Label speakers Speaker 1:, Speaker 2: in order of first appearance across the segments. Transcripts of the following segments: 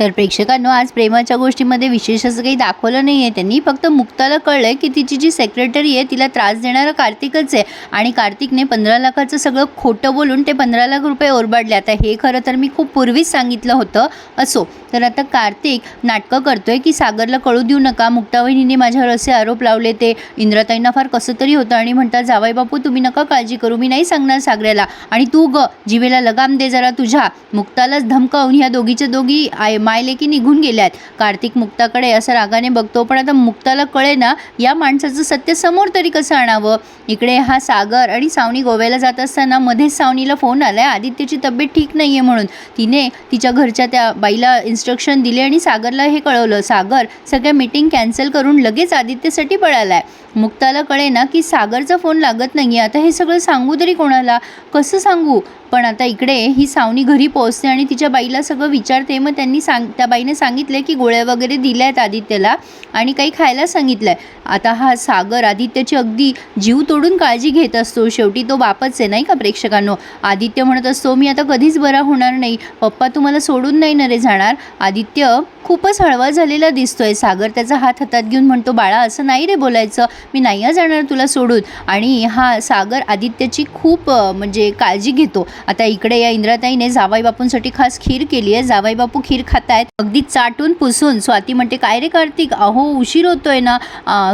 Speaker 1: तर प्रेक्षकांनो आज प्रेमाच्या गोष्टीमध्ये विशेष असं काही दाखवलं नाही आहे त्यांनी फक्त मुक्ताला कळलं आहे की तिची जी सेक्रेटरी आहे तिला त्रास देणारा कार्तिकच आहे. आणि कार्तिकने पंधरा लाखाचं सगळं खोटं बोलून ते पंधरा लाख रुपये ओरबाडले. आता हे खरं तर मी खूप पूर्वीच सांगितलं होतं. असो तर आता कार्तिक नाटकं करतोय की सागरला कळू देऊ नका. मुक्तावहिनीने माझ्यावर असे आरोप लावले ते. इंद्रताईंना फार कसं तरी होतं आणि म्हणतात जावाई बापू तुम्ही नका काळजी करू. मी नाही सांगणार सागऱ्याला आणि तू ग जिवेला लगाम दे जरा तुझ्या. मुक्तालाच धमकावून ह्या दोघीच्या दोघी आय मायलेकी की निघून गेल्यात. कार्तिक मुक्ताकडे असं रागाने बघतो पण आता मुक्ताला कळे ना या माणसाचं सत्य समोर तरी कसं आणावं? इकडे हा सागर आणि सावनी गोव्याला जात असताना मध्येच सावनीला फोन आलाय. आदित्यची तब्येत ठीक नाही आहे म्हणून. तिने तिच्या घरच्या त्या बाईला इन्स्ट्रक्शन दिले आणि सागरला हे कळवलं. सागर सगळ्या मीटिंग कॅन्सल करून लगेच आदित्यसाठी पळालाय. मुक्ताला कळे ना की सागरचा फोन लागत नाही आता हे सगळं सांगू तरी कोणाला? कसं सांगू? पण आता इकडे ही सावनी घरी पोहोचते आणि तिच्या बाईला सगळं विचारते. मग त्यांनी सांग त्या बाईने सांगितलं की गोळ्या वगैरे दिल्या आहेत आदित्यला आणि काही खायला सांगितलं आहे आता हा सागर आदित्यची अगदी जीव तोडून काळजी घेत असतो. शेवटी तो बापच आहे नाही का प्रेक्षकांनो? आदित्य म्हणत असतो मी आता कधीच बरा होणार नाही. पप्पा तुम्हाला सोडून नाही ना रे जाणार. आदित्य खूपच हळवा झालेला दिसतोय. सागर त्याचा हात हातात घेऊन म्हणतो बाळा असं नाही रे बोलायचं. मी नाही जाणार तुला सोडून. आणि हा सागर आदित्यची खूप म्हणजे काळजी घेतो. आता इकडे या इंद्राताईने जावाई बापूंसाठी खास खीर केली आहे. जावाई बापू खीर खातायत. अगदी चाटून पुसून स्वाती म्हणते काय रे कार्तिक? अहो उशीर होतोय ना.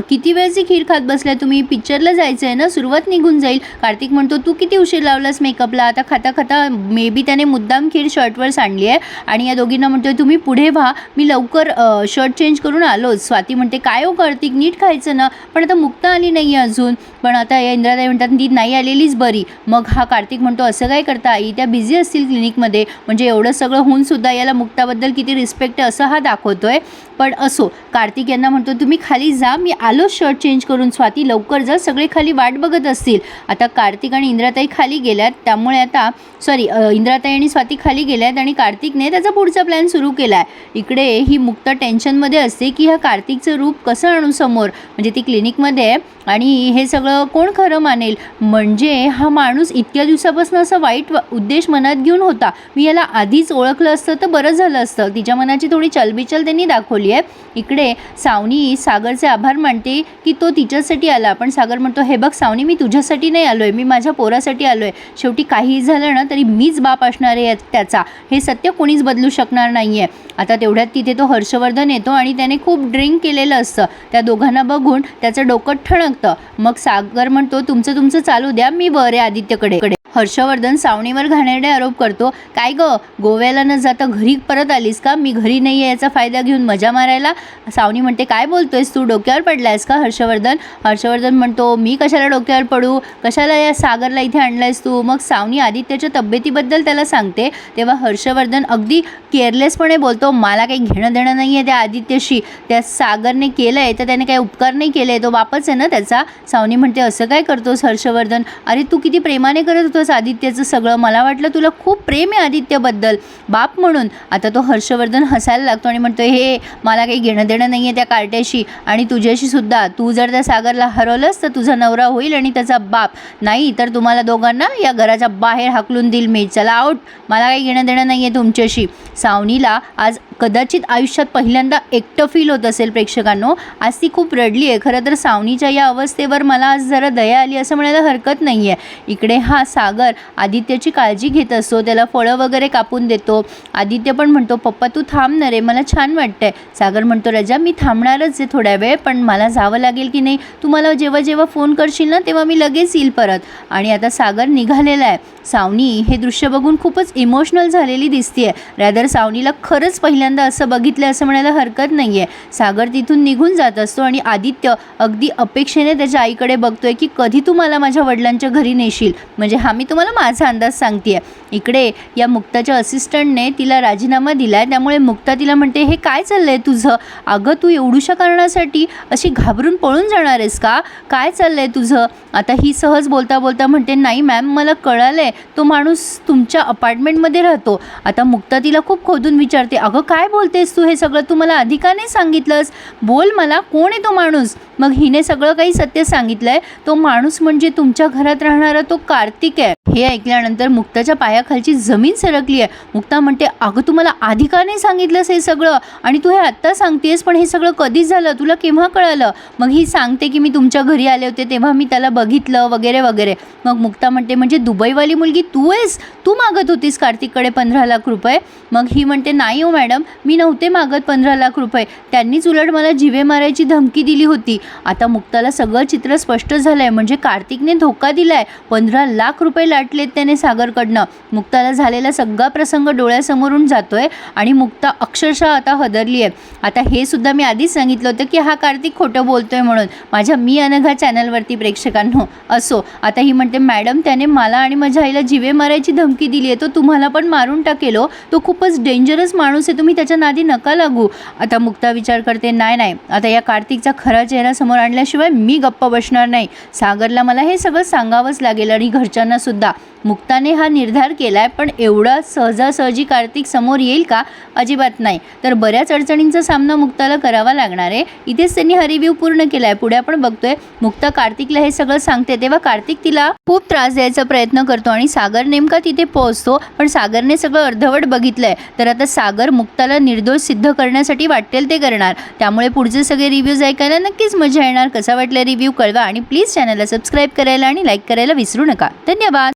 Speaker 1: किती वेळची खीर खात बसल्या? तुम्ही पिक्चरला जायचं आहे ना? सुरुवात निघून जाईल. कार्तिक म्हणतो तू किती उशीर लावलास मेकअपला आता खाता खाता मे बी त्याने मुद्दाम खीर शर्टवर सांडली आहे. आणि या दोघींना म्हणतो तुम्ही पुढे व्हा. मी लवकर शर्ट चेंज करून आलोच. स्वाती म्हणते काय हो कार्तिक? नीट खायचं ना? पण आता मुक्ता आली नाही आहे अजून. पण आता या इंद्राताई म्हणतात ती नाही आलेलीच बरी. मग हा कार्तिक म्हणतो असं काय करता? आई त्या बिझी असतील क्लिनिकमध्ये म्हणजे एवढं सगळं होऊन सुद्धा याला मुक्ताबद्दल किती रिस्पेक्ट आहे असं हा दाखवतोय. पण असो कार्तिक यांना म्हणतो तुम्ही खाली जा. मी आलो शर्ट चेंज करून. स्वाती लवकर जा सगळे खाली वाट बघत असतील. आता कार्तिक आणि इंद्राताई खाली गेल्यात त्यामुळे आता सॉरी इंद्राताई आणि स्वाती खाली गेल्यात आणि कार्तिकने त्याचा पुढचा प्लॅन सुरू केला आहे इकडे ही मुक्ता टेन्शनमध्ये असते की ह्या कार्तिकचं रूप कसं आणू समोर? म्हणजे ती क्लिनिकमध्ये आहे आणि हे सगळं कोण खरं मानेल? म्हणजे हा माणूस इतक्या दिवसापासून असा वाईट उद्देश मनात घेऊन होता. मी याला आधीच ओळखलं असतं तर बरं झालं असतं. तिच्या मनाची थोडी चलबिचल त्यांनी दाखवली आहे. इकडे सावनी सागरचे आभार मानते. की तो तिच्यासाठी आला. पण सागर म्हणतो हे बघ सावनी मी तुझ्यासाठी नाही आलो आहे मी माझ्या पोरासाठी आलो आहे शेवटी काहीही झालं ना तरी मीच बाप असणार आहे त्याचा. हे सत्य कोणीच बदलू शकणार नाही आहे आता तेवढ्यात तिथे तो हर्षवर्धन येतो आणि त्याने खूप ड्रिंक केलेलं असतं. त्या दोघांना बघून त्याचं डोकं ठणकतं. मग सागर म्हणतो तुमचं तुमचं चालू द्या मी वर आहे आदित्यकडे. हर्षवर्धन सावणीवर घाणेरडे आरोप करतो. काय ग? गोव्याला न जाता घरी परत आलीस का? मी घरी नाही आहे याचा फायदा घेऊन मजा मारायला? सावनी म्हणते काय बोलतोयस तू? डोक्यावर पडलायस का हर्षवर्धन? हर्षवर्धन म्हणतो मी कशाला डोक्यावर पडू? कशाला या सागरला इथे आणलायस तू? मग सावनी आदित्यच्या तब्येतीबद्दल त्याला सांगते. तेव्हा हर्षवर्धन अगदी केअरलेसपणे बोलतो मला काही घेणं देणं नाही आहे त्या आदित्यशी. त्या सागरने केलं आहे तर त्याने काही उपकार नाही केले. तो बापच आहे ना त्याचा? सावनी म्हणते असं काय करतोस हर्षवर्धन? अरे तू किती प्रेमाने करत होतो होतोस आदित्यचं सगळं मला वाटलं तुला खूप प्रेम आहे आदित्यबद्दल. बाप म्हणून. आता तो हर्षवर्धन हसायला लागतो आणि म्हणतो हे मला काही घेणं देणं नाही आहे त्या कार्ट्याशी आणि तुझ्याशी सुद्धा. तू जर त्या सागरला हरवलंस तर तुझा नवरा होईल आणि त्याचा बाप. नाही तर तुम्हाला दोघांना या घराच्या बाहेर हाकलून देईल मी. चला आऊट मला काही घेणं देणं नाही आहे तुमच्याशी. सावनीला आज कदाचित आयुष्यात पहिल्यांदा एकटं फील होत असेल प्रेक्षकांनो. आज ती खूप रडली आहे. खरं तर सावनीच्या या अवस्थेवर मला आज जरा दया आली असं म्हणायला हरकत नाही आहे इकडे हा सागर आदित्यची काळजी घेत असतो. त्याला फळं वगैरे कापून देतो. आदित्य पण म्हणतो पप्पा तू थांब ना रे मला छान वाटतंय. सागर म्हणतो रजा मी थांबणारच आहे थोड्या वेळ पण मला जावं लागेल की नाही? तू मला जेव्हा जेव्हा फोन करशील ना तेव्हा मी लगेच येईल परत. आणि आता सागर निघालेला आहे. सावनी हे दृश्य बघून खूपच इमोशनल झालेली दिसते आहे रॅदर सावनीला खरंच पहिल्यांदा असं बघितलं असं म्हणायला हरकत नाही आहे सागर तिथून निघून जात असतो आणि आदित्य अगदी अपेक्षेने त्याच्या आईकडे बघतोय की कधी तू मला माझ्या वडिलांच्या घरी नेशील? म्हणजे हा मी तुम्हाला माझा अंदाज सांगतेय. इकडे या मुक्ताच्या असिस्टंटने तिला राजीनामा दिलाय. त्यामुळे मुक्ता तिला म्हणते हे काय चाललंय तुझं? अगं तू एवढूशा कारणासाठी अशी घाबरून पळून जाणार आहेस का? काय चाललंय तुझं? आता ही सहज बोलता बोलता म्हणते नाही मॅम मला कळालं आहे तो माणूस तुमच्या अपार्टमेंटमध्ये राहतो. आता मुक्ता तिला खूप खोदून विचारते अगं काय बोलतेस तू? हे सगळं तू मला अधिकाने सांगितलंस. बोल मला कोण आहे तो माणूस? मग हिने सगळं काही सत्य सांगितलं आहे तो माणूस म्हणजे तुमच्या घरात राहणारा तो कार्तिक आहे. हे ऐकल्यानंतर मुक्ताच्या पायाखालची जमीन सरकली आहे. मुक्ता म्हणते अगं तू मला आधिकाने सांगितलंस हे सगळं आणि तू हे आत्ता सांगतेस पण हे सगळं कधीच झालं? तुला केव्हा कळालं? मग ही सांगते की मी तुमच्या घरी आले होते तेव्हा मी त्याला बघितलं वगैरे वगैरे. मग मुक्ता म्हणते म्हणजे दुबईवाली मुलगी तू आहेस? तू मागत होतीस कार्तिककडे पंधरा लाख रुपये? मग ही म्हणते नाही हो मॅडम. मी नव्हते मागत पंधरा लाख रुपये. त्यांनीच उलट मला जिवे मारायची धमकी दिली होती. आता मुक्ताला सगळं चित्र स्पष्ट झालं आहे म्हणजे कार्तिकने धोका दिला आहे पंधरा लाख रुपये लाटलेत त्याने सागरकडनं. मुक्ताला झालेला सगळा प्रसंग डोळ्यासमोरून जातो आहे आणि मुक्ता अक्षरशः आता हदरली आहे आता हे सुद्धा मी आधीच सांगितलं होतं की हा कार्तिक खोटं बोलतोय म्हणून. माझ्या मी अनघा चॅनलवरती प्रेक्षकांनो असो. आता ही म्हणते मॅडम त्याने मला आणि माझ्या आईला जिवे मारायची धमकी दिली आहे तो तुम्हाला पण मारून टाकेलो हो. तो खूपच डेंजरस माणूस आहे. तुम्ही त्याच्या नादी नका लागू. आता मुक्ता विचार करते नाही नाही. आता या कार्तिकचा खरा चेहरा समोर आणल्याशिवाय मी गप्प बसणार नाही. सागरला मला हे सगळं सांगावंच लागेल आणि घरच्यांना सुद्धा. मुक्ताने हा निर्धार केला आहे पण एवढा सहजासहजी कार्तिक समोर येईल का? अजिबात नाही. तर बऱ्याच अडचणींचा सामना मुक्ताला करावा लागणार आहे. इथेच त्यांनी हा रिव्ह्यू पूर्ण केला आहे पुढे आपण बघतोय मुक्ता कार्तिकला हे सगळं सांगते तेव्हा कार्तिक तिला खूप त्रास द्यायचा प्रयत्न करतो आणि सागर नेमका तिथे पोहोचतो पण सागरने सगळं अर्धवट बघितलंय. तर आता सागर मुक्ता स्वतःला निर्दोष सिद्ध करण्यासाठी वाटेल ते करणार. त्यामुळे पुढचे सगळे रिव्ह्यूज ऐकायला नक्कीच मजा येणार. कसा वाटला रिव्ह्यू कळवा आणि प्लीज चॅनलला सबस्क्राईब करायला आणि लाईक करायला विसरू नका. धन्यवाद.